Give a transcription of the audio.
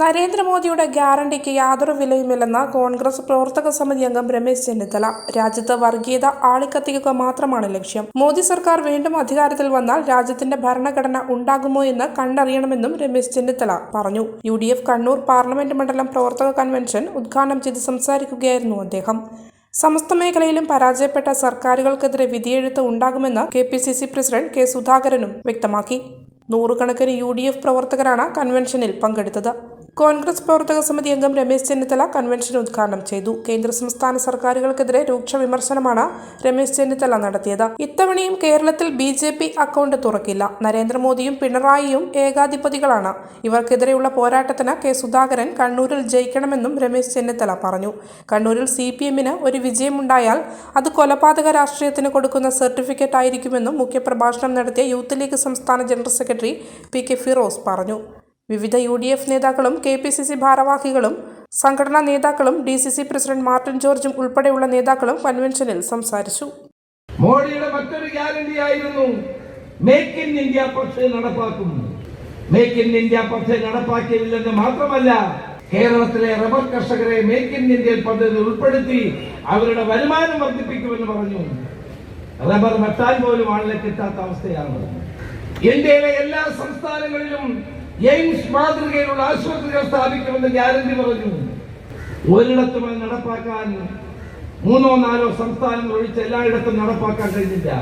നരേന്ദ്രമോദിയുടെ ഗ്യാരണ്ടിക്ക് യാതൊരു വിലയുമില്ലെന്ന് കോൺഗ്രസ് പ്രവർത്തക സമിതി അംഗം രമേശ് ചെന്നിത്തല. രാജ്യത്ത് വർഗീയത ആളിക്കത്തിക്കുക മാത്രമാണ് ലക്ഷ്യം. മോദി സർക്കാർ വീണ്ടും അധികാരത്തിൽ വന്നാൽ രാജ്യത്തിന്റെ ഭരണഘടന ഉണ്ടാകുമോ എന്ന് കണ്ടറിയണമെന്നും രമേശ് ചെന്നിത്തല പറഞ്ഞു. യു കണ്ണൂർ പാർലമെന്റ് മണ്ഡലം പ്രവർത്തക കൺവെൻഷൻ ഉദ്ഘാടനം ചെയ്ത് സംസാരിക്കുകയായിരുന്നു അദ്ദേഹം. സമസ്ത മേഖലയിലും പരാജയപ്പെട്ട സർക്കാരുകൾക്കെതിരെ വിധിയെഴുത്ത് ഉണ്ടാകുമെന്ന് K P C C president K സുധാകരനും വ്യക്തമാക്കി. നൂറുകണക്കിന് യു ഡി എഫ് പ്രവർത്തകരാണ് കൺവെൻഷനിൽ പങ്കെടുത്തത്. കോൺഗ്രസ് പ്രവർത്തക സമിതി അംഗം രമേശ് ചെന്നിത്തല കൺവെൻഷൻ ഉദ്ഘാടനം ചെയ്തു. കേന്ദ്ര സംസ്ഥാന സർക്കാരുകൾക്കെതിരെ രൂക്ഷ വിമർശനമാണ് രമേശ് ചെന്നിത്തല നടത്തിയത്. ഇത്തവണയും കേരളത്തിൽ ബി ജെ പി അക്കൗണ്ട് തുറക്കില്ല. നരേന്ദ്രമോദിയും പിണറായിയും ഏകാധിപതികളാണ്. ഇവർക്കെതിരെയുള്ള പോരാട്ടത്തിന് കെ സുധാകരൻ കണ്ണൂരിൽ ജയിക്കണമെന്നും രമേശ് ചെന്നിത്തല പറഞ്ഞു. കണ്ണൂരിൽ സി പി എമ്മിന് ഒരു വിജയമുണ്ടായാൽ അത് കൊലപാതക രാഷ്ട്രീയത്തിന് കൊടുക്കുന്ന സർട്ടിഫിക്കറ്റ് ആയിരിക്കുമെന്നും മുഖ്യപ്രഭാഷണം നടത്തിയ യൂത്ത് ലീഗ് സംസ്ഥാന general secretary P K Firoz പറഞ്ഞു. വിവിധ യു ഡി എഫ് നേതാക്കളും കെ പി സി സി ഭാരവാഹികളും സംഘടനാ നേതാക്കളും D C C president Martin ജോർജും ഉൾപ്പെടെയുള്ള നേതാക്കളും കൺവെൻഷനിൽ സംസാരിച്ചു. മോഡിയുടെ മറ്റൊരു ഗ്യാരണ്ടി ആയിരുന്നു മേക്ക് ഇൻ ഇന്ത്യ പദ്ധതി നടപ്പാക്കും മേക്ക് ഇൻ ഇന്ത്യ പദ്ധതി നടപ്പാക്കിയില്ലെന്ന് മാത്രമല്ല കേരളത്തിലെ റബ്ബർ കർഷകരെ മേക്ക് ഇൻ ഇന്ത്യ പദ്ധതി ഉൾപ്പെടുത്തി അവരുടെ വരുമാനം വർദ്ധിപ്പിക്കുമെന്ന് പറഞ്ഞു. റബ്ബർ വെട്ടാൻ പോലും ആളിനെ കിട്ടാത്ത അവസ്ഥയാണ്. ഇന്ത്യയിലെ എല്ലാ സംസ്ഥാനങ്ങളിലും എയിംസ് മാതൃകയിലുള്ള ആശുപത്രികൾ സ്ഥാപിക്കുമെന്ന് ഗ്യാരണ്ടി പറഞ്ഞു. ഒരിടത്തും അത് നടപ്പാക്കാൻ മൂന്നോ നാലോ സംസ്ഥാനങ്ങൾ ഒഴിച്ച് എല്ലായിടത്തും നടപ്പാക്കാൻ കഴിഞ്ഞില്ല.